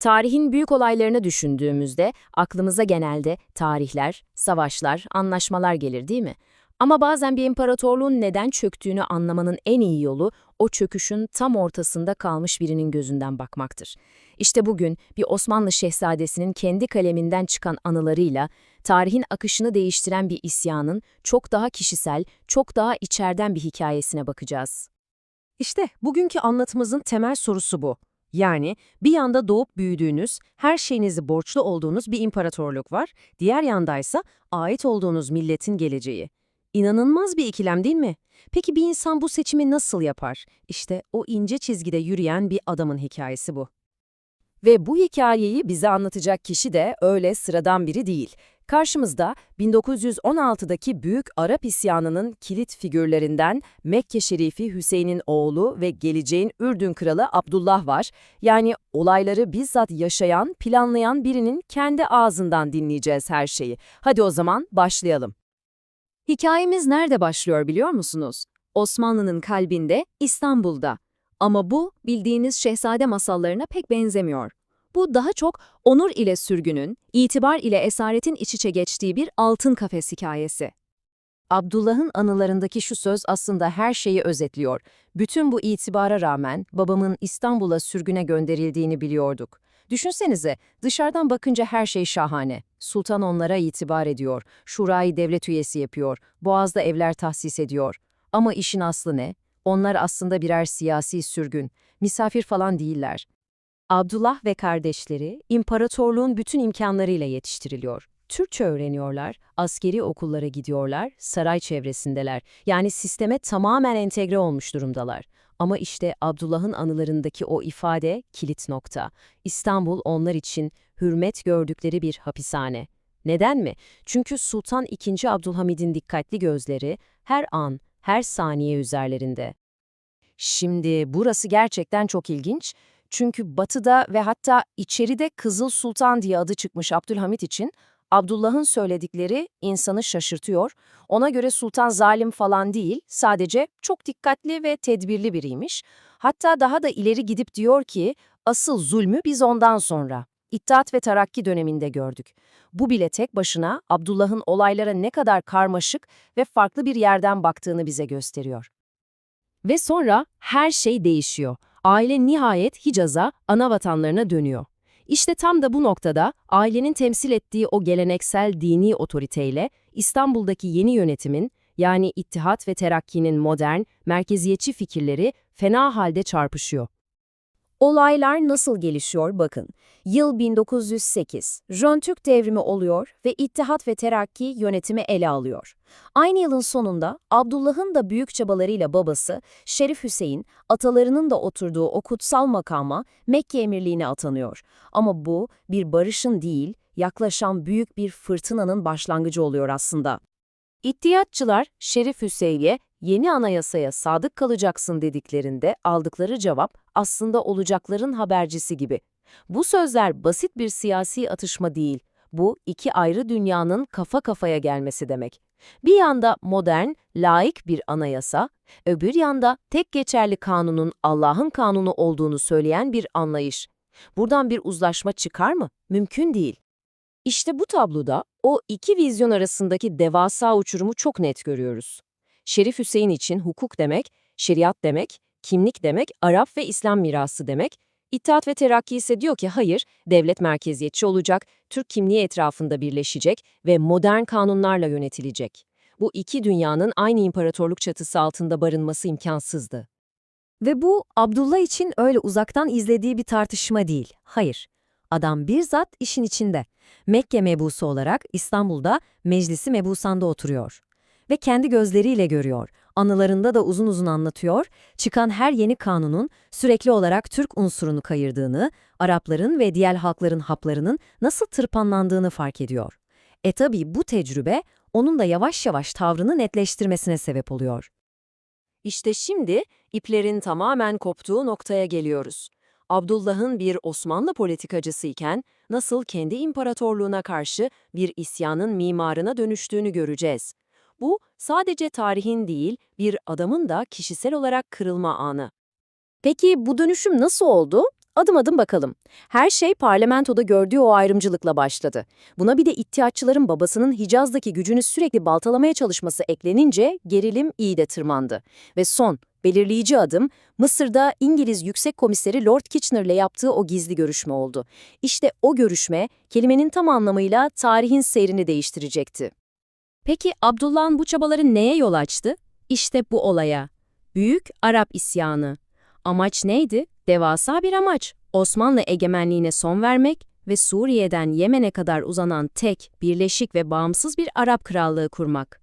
Tarihin büyük olaylarını düşündüğümüzde aklımıza genelde tarihler, savaşlar, anlaşmalar gelir değil mi? Ama bazen bir imparatorluğun neden çöktüğünü anlamanın en iyi yolu o çöküşün tam ortasında kalmış birinin gözünden bakmaktır. İşte bugün bir Osmanlı şehzadesinin kendi kaleminden çıkan anılarıyla tarihin akışını değiştiren bir isyanın çok daha kişisel, çok daha içerden bir hikayesine bakacağız. İşte bugünkü anlatımızın temel sorusu bu. Yani bir yanda doğup büyüdüğünüz, her şeyinizi borçlu olduğunuz bir imparatorluk var, diğer yandaysa ait olduğunuz milletin geleceği. İnanılmaz bir ikilem değil mi? Peki bir insan bu seçimi nasıl yapar? İşte o ince çizgide yürüyen bir adamın hikayesi bu. Ve bu hikayeyi bize anlatacak kişi de öyle sıradan biri değil. Karşımızda 1916'daki Büyük Arap İsyanı'nın kilit figürlerinden Mekke Şerifi Hüseyin'in oğlu ve geleceğin Ürdün Kralı Abdullah var. Yani olayları bizzat yaşayan, planlayan birinin kendi ağzından dinleyeceğiz her şeyi. Hadi o zaman başlayalım. Hikayemiz nerede başlıyor biliyor musunuz? Osmanlı'nın kalbinde, İstanbul'da. Ama bu bildiğiniz şehzade masallarına pek benzemiyor. Bu daha çok onur ile sürgünün, itibar ile esaretin iç içe geçtiği bir altın kafes hikayesi. Abdullah'ın anılarındaki şu söz aslında her şeyi özetliyor. Bütün bu itibara rağmen babamın İstanbul'a sürgüne gönderildiğini biliyorduk. Düşünsenize, dışarıdan bakınca her şey şahane. Sultan onlara itibar ediyor, şurayı devlet üyesi yapıyor, boğazda evler tahsis ediyor. Ama işin aslı ne? Onlar aslında birer siyasi sürgün, misafir falan değiller. Abdullah ve kardeşleri imparatorluğun bütün imkanlarıyla yetiştiriliyor. Türkçe öğreniyorlar, askeri okullara gidiyorlar, saray çevresindeler. Yani sisteme tamamen entegre olmuş durumdalar. Ama işte Abdullah'ın anılarındaki o ifade kilit nokta. İstanbul onlar için hürmet gördükleri bir hapishane. Neden mi? Çünkü Sultan II. Abdülhamid'in dikkatli gözleri her an, her saniye üzerlerinde. Şimdi burası gerçekten çok ilginç. Çünkü batıda ve hatta içeride Kızıl Sultan diye adı çıkmış Abdülhamit için Abdullah'ın söyledikleri insanı şaşırtıyor. Ona göre sultan zalim falan değil, sadece çok dikkatli ve tedbirli biriymiş. Hatta daha da ileri gidip diyor ki, asıl zulmü biz ondan sonra, İttihat ve Terakki döneminde gördük. Bu bile tek başına Abdullah'ın olaylara ne kadar karmaşık ve farklı bir yerden baktığını bize gösteriyor. Ve sonra her şey değişiyor. Aile nihayet Hicaz'a, ana vatanlarına dönüyor. İşte tam da bu noktada ailenin temsil ettiği o geleneksel dini otoriteyle İstanbul'daki yeni yönetimin yani İttihat ve Terakki'nin modern, merkeziyetçi fikirleri fena halde çarpışıyor. Olaylar nasıl gelişiyor bakın. Yıl 1908. Jön-Türk devrimi oluyor ve İttihat ve Terakki yönetimi ele alıyor. Aynı yılın sonunda Abdullah'ın da büyük çabalarıyla babası Şerif Hüseyin, atalarının da oturduğu o kutsal makama Mekke emirliğine atanıyor. Ama bu bir barışın değil, yaklaşan büyük bir fırtınanın başlangıcı oluyor aslında. İttiyatçılar Şerif Hüseyin'e yeni anayasaya sadık kalacaksın dediklerinde aldıkları cevap aslında olacakların habercisi gibi. Bu sözler basit bir siyasi atışma değil, bu iki ayrı dünyanın kafa kafaya gelmesi demek. Bir yanda modern, laik bir anayasa, öbür yanda tek geçerli kanunun Allah'ın kanunu olduğunu söyleyen bir anlayış. Buradan bir uzlaşma çıkar mı? Mümkün değil. İşte bu tabloda o iki vizyon arasındaki devasa uçurumu çok net görüyoruz. Şerif Hüseyin için hukuk demek, şeriat demek, kimlik demek, Arap ve İslam mirası demek. İttihat ve Terakki ise diyor ki hayır, devlet merkeziyetçi olacak, Türk kimliği etrafında birleşecek ve modern kanunlarla yönetilecek. Bu iki dünyanın aynı imparatorluk çatısı altında barınması imkansızdı. Ve bu Abdullah için öyle uzaktan izlediği bir tartışma değil. Hayır. Adam bizzat işin içinde. Mekke mebusu olarak İstanbul'da Meclisi Mebusan'da oturuyor. Ve kendi gözleriyle görüyor. Anılarında da uzun uzun anlatıyor. Çıkan her yeni kanunun sürekli olarak Türk unsurunu kayırdığını, Arapların ve diğer halkların haplarının nasıl tırpanlandığını fark ediyor. E tabi bu tecrübe onun da yavaş yavaş tavrını netleştirmesine sebep oluyor. İşte şimdi iplerin tamamen koptuğu noktaya geliyoruz. Abdullah'ın bir Osmanlı politikacısı iken nasıl kendi imparatorluğuna karşı bir isyanın mimarına dönüştüğünü göreceğiz. Bu sadece tarihin değil, bir adamın da kişisel olarak kırılma anı. Peki bu dönüşüm nasıl oldu? adım adım bakalım. Her şey parlamentoda gördüğü o ayrımcılıkla başladı. Buna bir de iddiatçıların babasının Hicaz'daki gücünü sürekli baltalamaya çalışması eklenince gerilim iyi de tırmandı. Ve son, belirleyici adım Mısır'da İngiliz Yüksek Komiseri Lord Kitchener'le yaptığı o gizli görüşme oldu. İşte o görüşme kelimenin tam anlamıyla tarihin seyrini değiştirecekti. Peki Abdullah'ın bu çabaları neye yol açtı? İşte bu olaya. Büyük Arap isyanı. Amaç neydi? Devasa bir amaç. Osmanlı egemenliğine son vermek ve Suriye'den Yemen'e kadar uzanan tek, birleşik ve bağımsız bir Arap krallığı kurmak.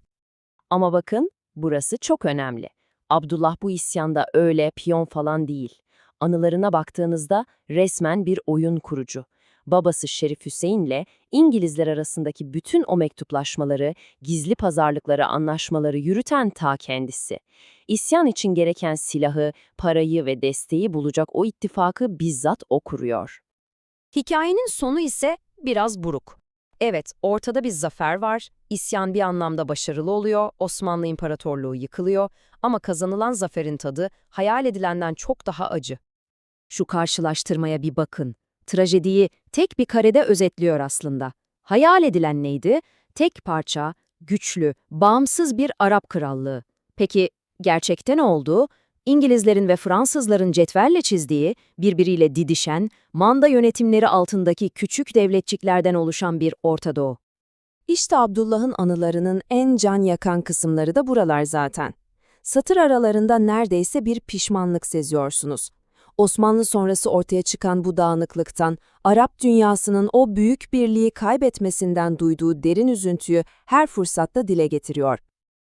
Ama bakın, burası çok önemli. Abdullah bu isyanda öyle piyon falan değil. Anılarına baktığınızda resmen bir oyun kurucu. Babası Şerif Hüseyin'le İngilizler arasındaki bütün o mektuplaşmaları, gizli pazarlıkları, anlaşmaları yürüten ta kendisi. İsyan için gereken silahı, parayı ve desteği bulacak o ittifakı bizzat o kuruyor. Hikayenin sonu ise biraz buruk. Evet, ortada bir zafer var, isyan bir anlamda başarılı oluyor, Osmanlı İmparatorluğu yıkılıyor ama kazanılan zaferin tadı hayal edilenden çok daha acı. Şu karşılaştırmaya bir bakın. Trajediyi tek bir karede özetliyor aslında. Hayal edilen neydi? Tek parça, güçlü, bağımsız bir Arap krallığı. Peki gerçekte ne oldu? İngilizlerin ve Fransızların cetvelle çizdiği, birbiriyle didişen, manda yönetimleri altındaki küçük devletçiklerden oluşan bir Orta Doğu. İşte Abdullah'ın anılarının en can yakan kısımları da buralar zaten. Satır aralarında neredeyse bir pişmanlık seziyorsunuz. Osmanlı sonrası ortaya çıkan bu dağınıklıktan, Arap dünyasının o büyük birliği kaybetmesinden duyduğu derin üzüntüyü her fırsatta dile getiriyor.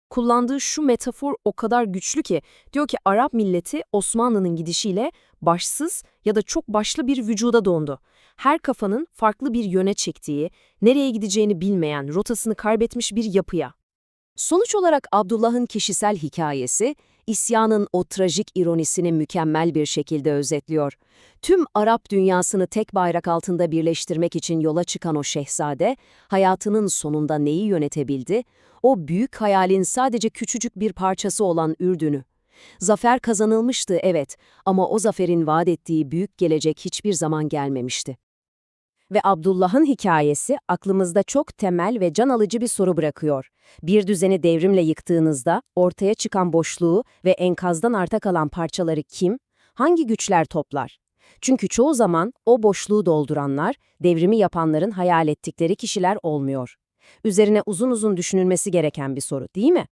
Kullandığı şu metafor o kadar güçlü ki, diyor ki Arap milleti Osmanlı'nın gidişiyle başsız ya da çok başlı bir vücuda dondu. Her kafanın farklı bir yöne çektiği, nereye gideceğini bilmeyen, rotasını kaybetmiş bir yapıya. Sonuç olarak Abdullah'ın kişisel hikayesi, isyanın o trajik ironisini mükemmel bir şekilde özetliyor. Tüm Arap dünyasını tek bayrak altında birleştirmek için yola çıkan o şehzade, hayatının sonunda neyi yönetebildi? O büyük hayalin sadece küçücük bir parçası olan Ürdün'ü. Zafer kazanılmıştı evet ama o zaferin vaat ettiği büyük gelecek hiçbir zaman gelmemişti. Ve Abdullah'ın hikayesi aklımızda çok temel ve can alıcı bir soru bırakıyor. Bir düzeni devrimle yıktığınızda ortaya çıkan boşluğu ve enkazdan arta kalan parçaları kim, hangi güçler toplar? Çünkü çoğu zaman o boşluğu dolduranlar, devrimi yapanların hayal ettikleri kişiler olmuyor. Üzerine uzun uzun düşünülmesi gereken bir soru değil mi?